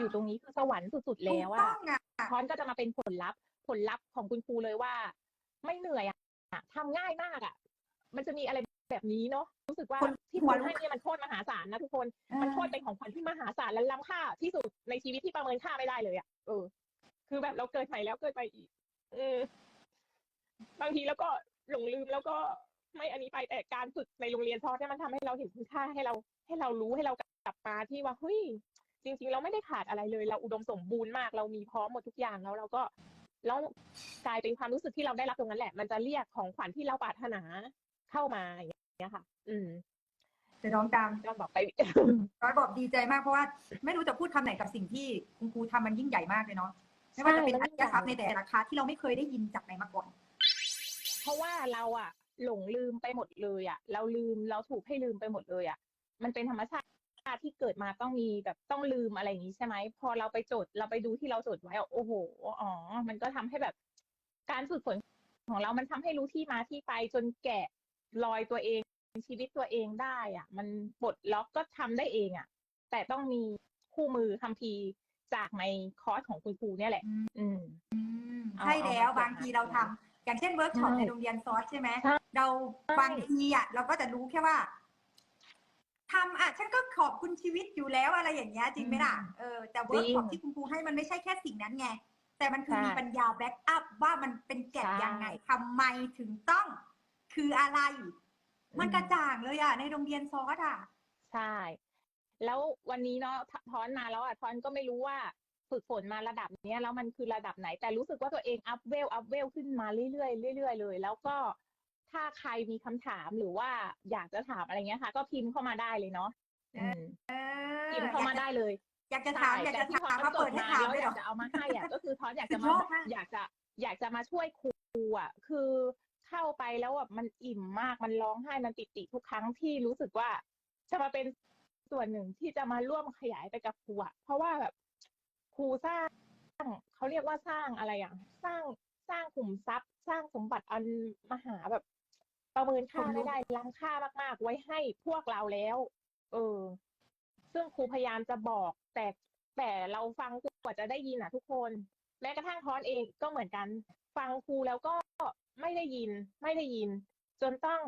อยู่ตรงนี้คือสวรรค์สุดๆถูแล้วกอะต้องอะทอนก็จะมาเป็นผลลัพธ์ ผลลัพธ์ของคุณครูเลยว่า ไม่เหนื่อยอะทำง่ายมากอะมันจะมีอะไรแบบนี้เนาะรู้สึกว่าคนที่หัคุวณลุกให้เนี่ยมันโคตรมหาศาลนะทุกคน มันโคตรเป็นของขวัญที่มหาศาลและล้ำค่าที่สุดในชีวิตที่ประเมินค่าไม่ได้เลยอะเออ คือแบบเราเกิดใหม่แล้วเกิดไปอีกเออบางทีแล้วก็หลงลืมแล้วก็ไม่อันนี้ไปแต่การฝึกในโรงเรียนซอสเนี่ยมันทำให้เราเห็นคุณค่าให้เรา ให้เรารู้ให้เรากลับมาที่ว่าเฮ้ย จริง ๆ เราไม่ได้ขาดอะไรเลย เราอุดมสมบูรณ์มาก เรามีพร้อมหมดทุกอย่างแล้วเราก็แล้วกลายเป็นความรู้สึกที่เราได้รับตรงนั้นแหละ มันจะเรียกของขวัญที่เราปรารถนาเข้ามาอย่างเงี้ยค่ะ อืมแต่น้องตามก็บอกไปร้อยบอกดีใจมากเพราะว่า ไม่รู้จะพูดคำไหนกับสิ่งที่คุณครูทำมันยิ่งใหญ่มากเลยเนาะไม่ว่าจะเป็นใช่อริยทรัพย์ในแต่ละคลาสที่เราไม่เคยได้ยินจากไหนมาก่อน เพราะว่าเราอะหลงลืมไปหมดเลยอะเราลืมเราถูกให้ลืมไปหมดเลยอะมันเป็นธรรมชาติ ที่เกิดมาต้องมีแบบต้องลืมอะไรอย่างนี้ใช่ไหมพอเราไปจดเราไปดูที่เราจดไว้อะโอ้โหอ๋อ มันก็ทำให้แบบ การฝึกฝนของเรามันทำให้รู้ที่มาที่ไปจนแกะรอยตัวเองชีวิตตัวเองได้อะมันปลดล็อกก็ทำได้เองอะแต่ต้องมีคู่มือคัมภีร์จากในคอร์สของคุณครูเนี่ยแหละ อืมอืมเอาใช่แล้วเอามาบางทีเราทำอย่างเช่นเวิร์กช็อปใช่ในโรงเรียนซอสใช่ไหมใช่เราบางทีอะเราก็จะรู้แค่ว่า ทำอะฉันก็ขอบคุณชีวิตอยู่แล้วอะไรอย่างเงี้ยจริงไหมล่ะเออแต่เวิร์กช็อปที่คุณครูให้มันไม่ใช่แค่สิ่งนั้นไง แต่มันคือใช่มีปัญญาแบ็กอัพว่ามันเป็นแก่นใช่ยังไงทำไมถึงต้อง คืออะไร มันกระจ่างเลยอะในโรงเรียนซอสอะใช่ แล้ววันนี้เนาะททอนมาแล้วอะทอนก็ไม่รู้ว่าฝึกฝนมาระดับเนี้ยแล้วมันคือระดับไหน แต่รู้สึกว่าตัวเองอัพเวลอัพเวลขึ้นมาเรื่อยๆเรื่อยๆเลย แล้วก็ ถ้าใครมีคำถามหรือว่าอยากจะถามอะไรเงี้ยค่ะ ก็พิมพ์เข้ามาได้เลยเนาะอืมเออพิมพ์เข้ามาได้เลย อยากจะถามอยากแต่จะที่ถามทอมานจเปิดดให้มาถามแล้วเลยอเหรยาอกจะเอามาให้อะก็คือทอนอยากจะสุมาดยอดมากอยากจะอยากจะมาช่วยครูอะคือเข้าไปแล้วแบบมันอิ่มมากมันร้องไห้มันปิติทุกครั้งที่รู้สึกว่าจะมาเป็นส่วนหนึ่งที่จะมาร่วมขยายไปกับครูอะเพราะว่าแบบครูสร้างเขาเรียกว่าสร้างอะไรอะสร้างสร้างขุมทรัพย์สร้างสมบัติอันมหาแบบ ประเมินค่าไม่ได้ล้ำค่ามาก ๆ ไว้ให้พวกเราแล้ว เออ ซึ่งครูพยายามจะบอก แต่แต่เราฟังกว่าจะได้ยินอะทุกคน แม้กระทั่งทอนเองก็เหมือนกัน ฟังครูแล้วก็ไม่ได้ยิน ไม่ได้ยิน จนต้อง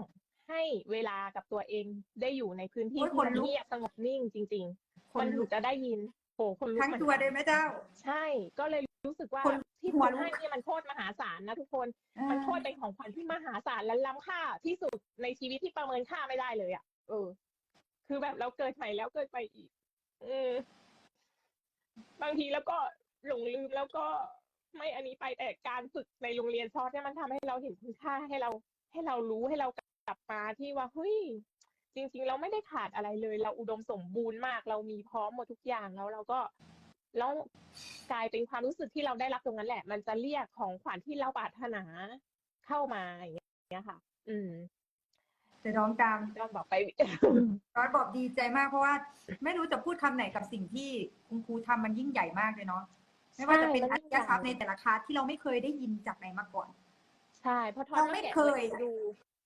ให้เวลากับตัวเองได้อยู่ในพื้นที่โอ้ยที่ขนมันลุกเงียบสงบนิ่งจริงคๆมันนลุถึกงจะได้ยินโอ้คนลุกทั้งเหมือนตัวกันเลยไหมเจ้า ใช่ ก็เลย รู้สึกว่าคนที่หัคุวณลุกให้เนี่ยมันโคตรมหาศาลนะทุกคน มันโคตรเป็นของขวัญที่มหาศาลและล้ำค่าที่สุดในชีวิตที่ประเมินค่าไม่ได้เลยอะ เออ คือแบบเราเกิดใหม่แล้วเกิดไปอีก เออ บางทีแล้วก็หลงลืมแล้วก็ไม่อันนี้ไปแต่การฝึกในโรงเรียนซอสเนี่ยมันทำให้เราเห็นคุณค่าให้เรา ให้เรารู้ให้เรากลับมาที่ว่าเฮ้ยจริง ๆ เราไม่ได้ขาดอะไรเลย เราอุดมสมบูรณ์มาก เรามีพร้อมหมดทุกอย่างแล้วเราก็ แล้วกลายเป็นความรู้สึกที่เราได้รับตรงนั้นแหละ มันจะเรียกของขวัญที่เราปรารถนาเข้ามาอย่างเงี้ยค่ะ อืมแต่น้องตามก็บอกไปร้อยบอกดีใจมากเพราะว่า ไม่รู้จะพูดคำไหนกับสิ่งที่คุณครูทำมันยิ่งใหญ่มากเลยเนาะไม่ว่าจะเป็นอริยทรัพย์ในแต่ละคลาสที่เราไม่เคยได้ยินจากไหนมาก่อน ใช่เพราะทอนเราไม่แกะเคยตัวองดู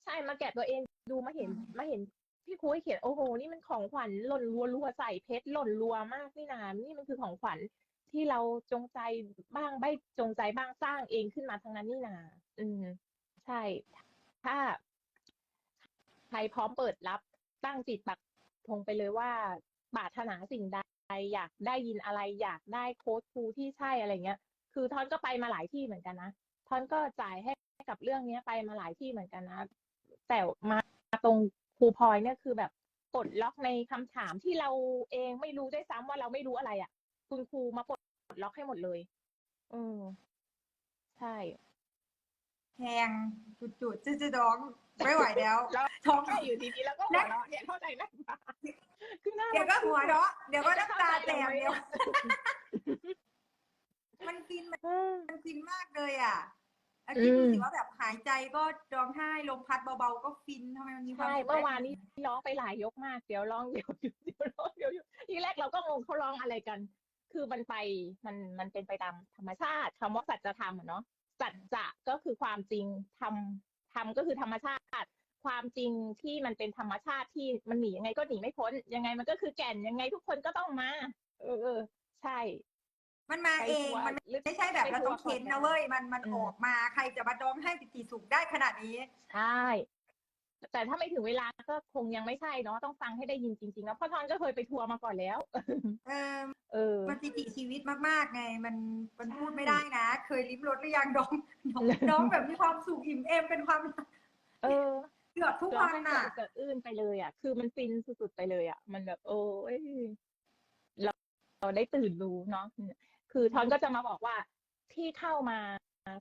ใช่มาแกะตัวเองดูมาเห็นอืมมาเห็น พี่ครูให้เขียนโอ้โห นี่มันของขวัญหล่นรัวรัวๆใส่เพชรหล่นรัวมากนี่นานี่มันคือของขวัญที่เราจงใจบ้างไม่จงใจบ้างสร้างเองขึ้นมาทั้งนั้นนี่นา อืม ใช่ ถ้าใครพร้อมเปิดรับตั้งจิตปักธงไปเลยว่าปรารถนาสิ่งใดอยากได้ยินอะไร อยากได้โค้ดครูที่ใช่อะไรเงี้ย คือทอนก็ไปมาหลายที่เหมือนกันนะทอนก็จ่ายให้กับเรื่องเนี้ยไปมาหลายที่เหมือนกันนะ แต่มาตรง ครูพลอยเนี่ยคือแบบปลดล็อกในคำถามที่เราเองไม่รู้ด้วยซ้ำว่าเราไม่รู้อะไรอะ คุณครูมาปลดล็อกให้หมดเลยอืมใช่แพงจุดๆจื้อๆดองไม่ไหวแล้วแล้วท้องใช่อยู่ดีๆแล้วก็หัวเราะเนี่ยเข้าใจไหมคือน่าเดี๋ยวก็รักหัวเราะเดี๋ยวก็น้ำตาแตกเข้าใจเดี๋ยวไหมมันฟินมันอืมมันฟินมากเลยอะเอาคิดดูอืมสิว่าแบบหายใจก็ร้องไห้ลมพัดเบาๆก็ฟินทำไมมันมีความใช่สุขเมื่อได้วานนี้ร้องไปหลายยกมากเดี๋ยวร้องเดี๋ยวหยุดเดี๋ยวร้องเดี๋ยวหยุดทีแรกเราก็งงเขาร้องอะไรกัน คือมันไปมันมันเป็นไปตามธรรมชาติคำว่าสัจธรรมอะเนาะสัจจะก็คือความจริงธรรมธรรมก็คือธรรมชาติ ความจริงที่มันเป็นธรรมชาติที่มันหนียังไงก็หนีไม่พ้น ยังไงมันก็คือแก่นยังไงทุกคนก็ต้องมา เออเออใช่ มันมาไปเองทัวร์มันหรือไม่ใช่แบบไปเราทัวร์ต้องเค้นก่อนนะเว้ยมันมันอืมออกมาใครจะมาดองให้ปิติสุขได้ขนาดนี้ใช่แต่ถ้าไม่ถึงเวลาก็คงยังไม่ใช่เนาะต้องฟังให้ได้ยินจริงๆแล้วเพราะทอนก็เคยไปทัวร์มาก่อนแล้ว เออเออมันปิติชีวิตมากๆไง มันมันใช่พูดไม่ได้นะ เคยลิ้มรสหรือยังดองดองดองแบบมีความสุขอิ่มเอมเป็นความ เออเกือบทุกร้องวันไห้น่ะเกิดอื้นไปเลยอะ คือมันฟินสุดๆไปเลยอะ มันแบบโอ้ยเราเราได้ตื่นรู้เนาะ คือทอนก็จะมาบอกว่าที่เข้ามา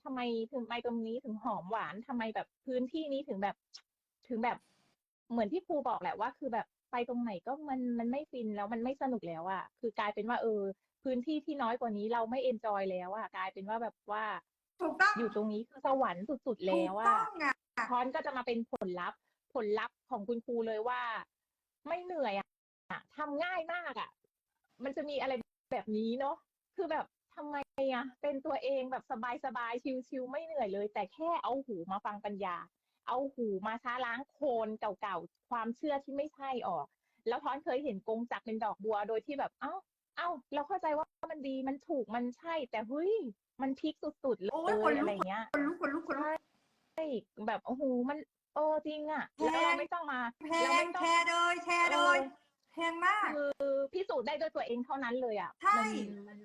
ทำไมถึงไปตรงนี้ถึงหอมหวานทำไมแบบพื้นที่นี้ถึงแบบถึงแบบเหมือนที่ครูบอกแหละว่า คือแบบไปตรงไหนก็มันมันไม่ฟินแล้วมันไม่สนุกแล้วอะ คือกลายเป็นว่า เออ พื้นที่ที่น้อยกว่านี้เราไม่เอนจอยแล้วอะกลายเป็นว่าแบบว่าถูกต้องอยู่ตรงนี้คือสวรรค์สุดๆถูแล้วกอะต้องอะทอนก็จะมาเป็นผลลัพธ์ ผลลัพธ์ของคุณครูเลยว่า ไม่เหนื่อยอะทำง่ายมากอะ มันจะมีอะไรแบบนี้เนาะ คือแบบทำไมอะเป็นตัวเองแบบสบายๆ ชิวๆไม่เหนื่อยเลย แต่แค่เอาหูมาฟังปัญญา เอาหูมาช้าล้างโคลนเก่าๆ ความเชื่อที่ไม่ใช่ออก แล้วทอนเคยเห็นกงจักรเป็นดอกบัวโดยที่แบบ เอ้า เอ้า เราเข้าใจว่ามันดี มันถูก มันใช่ แต่เฮ้ย มันพลิกสุดๆ เลโอ้ยยคนลุกอะไรเงี้ยคนลุกคนลุกคนลุกใช่แบบโอ้โห มันเออจริงอะแพงแล้วเราไม่ต้องมาแพเรางไม่ต้องแชร์เลยแชร์เลยเออ แพงมาก คือพิสูจน์ได้ด้วยตัวเองเท่านั้นเลยอะใช่ มันมัน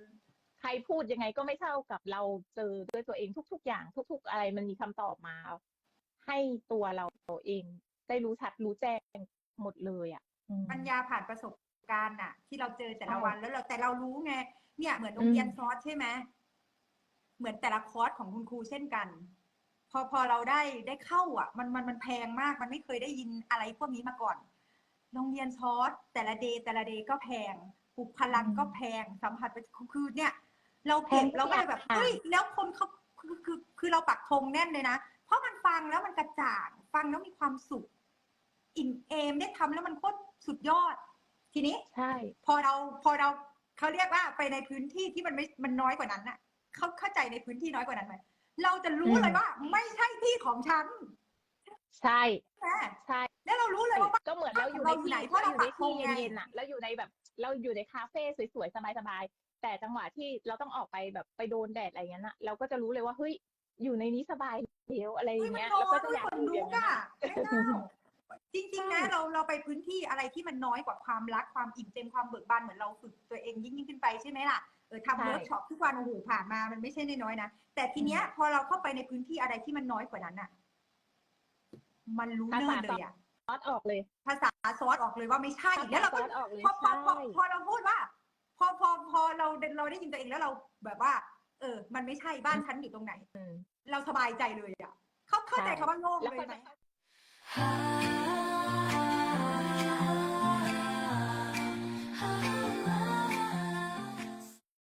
ใครพูดยังไงก็ไม่เท่ากับเราเจอด้วยตัวเองทุก ๆ อย่าง ทุก ๆ อะไรมันมีคำตอบมา ให้ตัวเราเองได้รู้ชัดรู้แจ้งหมดเลยอะอืม ปัญญาผ่านประสบการณ์น่ะ ที่เราเจอแต่ละใช่วันแล้วเราแต่เรารู้ไงเนี่ยเหมือนโรงเรียนอืม ซอสใช่ไหมเหมือนแต่ละคอร์สของคุณครูเช่นกัน พอพอเราได้ได้เข้าอะ มันมันมันแพงมากมันไม่เคยได้ยินอะไรพวกนี้มาก่อน โรงเรียนซอสแต่ละเดย์แต่ละเดย์ก็แพงปลุกพลังก็แพงสัมผัสไปคือคือเนี่ย เราเก็บแพงทุกเราก็เลยแบบอย่างเฮ้ยแล้วคนเขาคือคือคือเราปักธงแน่นเลยนะ เพราะมันฟังแล้วมันกระจ่างฟังแล้วมีความสุข อิ่มเอมได้ทำแล้วมันโคตรสุดยอด ทีนี้ใช่ พอเราพอเราเขาเรียกว่าไปในพื้นที่ที่มันไม่มันน้อยกว่านั้นน่ะเขาเข้าใจในพื้นที่น้อยกว่านั้นไหมเราจะรู้เลยว่า ไม่ใช่ที่ของฉัน ใช่นะใช่ แล้วเรารู้เลยว่าก็เหมือนเราอยู่ในเราอยู่ที่ไหนเพเราราะอเรายู่ในที่ปักธงไงเย็นๆอะเราอยู่ในแบบ เราอยู่ในคาเฟ่สวยๆสบายๆแต่จังหวะที่เราต้องออกไปแบบไปโดนแดดอะไรอย่างนั้นอะเราก็จะรู้เลยว่าเฮ้ยอยู่ในนี้สบายเดียวอะไรอเฮ้ยย่างมันเงี้ยร้อเราก็นจะด้วยอยากคนอยู่อลุย่ากงนั้นอะอะไม่เน่าจริงๆนะใช่เราเราไปพื้นที่อะไรที่มันน้อยกว่าความรักความอิ่มเต็มความเบิกบานเหมือนเราฝึกตัวเองยิ่งยิ่งขึ้นไปใช่ไหมล่ะเออทำเวิร์กช็อปทุกวันโอ้โหผ่านมามันไม่ใช่น้อยๆนะแต่ทีเนี้ยพอเราเข้าไปในพื้นที่อะไรที่มันน้อยกว่านั้นอะ มันรู้เนิ่นเลยอะซอสออกเลย ภาษาซอสออกเลยว่าไม่ใช่ภาแล้วษาเราซก็อสออกเลยพอพอพอใช่พอเราพูดว่า พอพอพอเราเราได้ยินตัวเองแล้วเราแบบว่า เออ มันไม่ใช่บ้านฉันอยู่ตรงไหนอืมเราสบายใจเลยอะเขาเข้าใจใช่คำว่าโง่แล้วเลก็ยไหมจะเข้า